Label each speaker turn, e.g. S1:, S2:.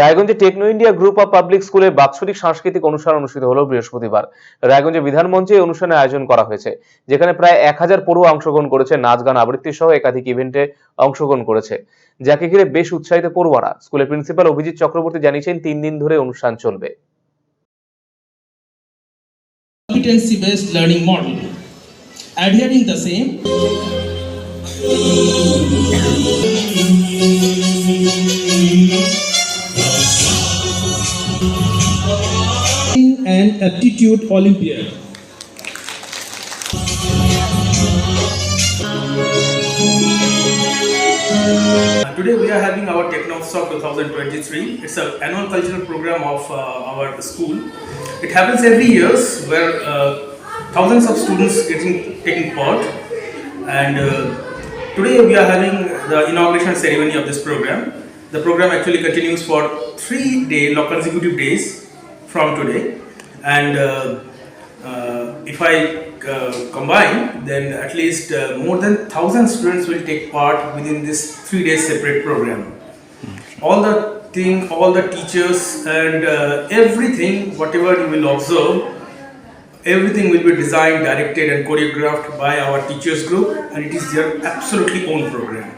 S1: রায়গঞ্জে Techno India group of public স্কুলে বাৎসরিক সাংস্কৃতিক অনুষ্ঠান অনুষ্ঠিত হলো বৃহস্পতিবার। রায়গঞ্জে বিধান মঞ্চে এই অনুষ্ঠানের আয়োজন করা হয়েছে যেখানে প্রায় এক হাজার পড়ুয়া অংশগ্রহণ করেছে নাচ গান আবৃত্তি সহ একাধিক ইভেন্টে অংশগ্রহণ করেছে। যাকে ঘিরে বেশ উৎসাহিত পড়ুয়ারা। স্কুলের প্রিন্সিপাল অভিজিৎ চক্রবর্তী জানিয়েছেন তিন দিন ধরে অনুষ্ঠান চলবে।
S2: Competency based learning model. Adhering the same, and aptitude olympiad.
S3: Today we are having our Technosoft 2023. It's an annual cultural program of uh, our school. It happens every year where uh, thousands of students getting taking part. And uh, today we are having the inauguration ceremony of this program. The program actually continues for three day consecutive days from today. And uh, uh, if I uh, combine, then at least uh, more than thousand students will take part within this three days separate program. All the thing, all the teachers and uh, everything, whatever you will observe, everything will be designed, directed, and choreographed by our teachers group, and it is their absolutely own program.